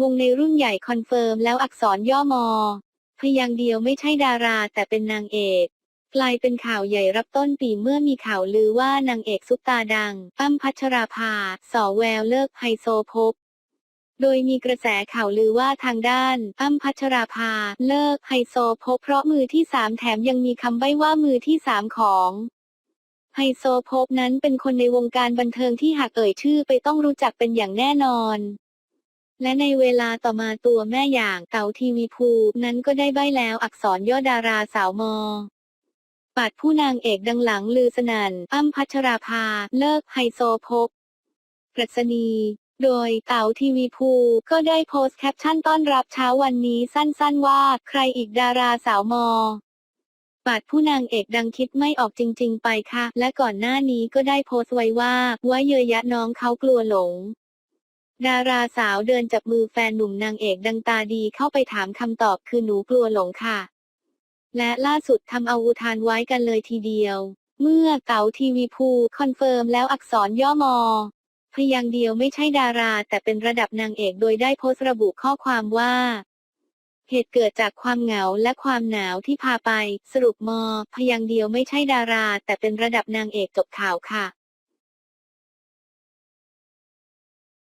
วงในรุ่นใหญ่คอนเฟิร์มแล้วอักษรย่อมอ พยางเดียวไม่ใช่ดาราแต่เป็นนางเอกกลายเป็นข่าวใหญ่รับต้นปีเมื่อมีข่าวลือว่านางเอกซุปตาดังอ้ำพัชราภาสอแววเลิกไฮโซพกโดยมีกระแสข่าวลือว่าทางด้านอ้ำพัชราภาเลิกไฮโซพกเพราะมือที่สามแถมยังมีคำใบ้ว่ามือที่สามของไฮโซพกนั้นเป็นคนในวงการบันเทิงที่หากเอ่ยชื่อไปต้องรู้จักเป็นอย่างแน่นอน และในเวลาต่อมาตัวแม่อย่างเต๋าทีวีภูนั้นก็ได้ใบ้แล้วอักษรย่อดาราสาวมอปัดผู้นางเอกดังหลังลือสนันอ้ำพัชราภา เลิกไฮโซพกปรัชนี โดยเต๋าทีวีภูก็ได้โพสต์แคปชั่นต้อนรับเช้าวันนี้สั้นๆว่าใครอีกดาราสาวมอปัดผู้นางเอกดังคิดไม่ออกจริง ๆ ไปค่ะ และก่อนหน้านี้ก็ได้โพสต์ไว้ว่าว่าเยยยะน้องเขากลัวหลง ดาราสาวเดินจับมือแฟนหนุ่มนางเอกดังตาดีเข้าไปถามคำตอบคือหนูกลัวหลงค่ะ และล่าสุดทำเอาอุทานไว้กันเลยทีเดียว เมื่อเต๋าทีวีภูคอนเฟิร์มแล้วอักษรย่อมอพยางเดียวไม่ใช่ดารา แต่เป็นระดับนางเอกโดยได้โพสต์ระบุข้อความว่า เหตุเกิดจากความเหงาและความหนาวที่พาไป สรุปมอ พยางเดียวไม่ใช่ดารา แต่เป็นระดับนางเอกจบข่าวค่ะ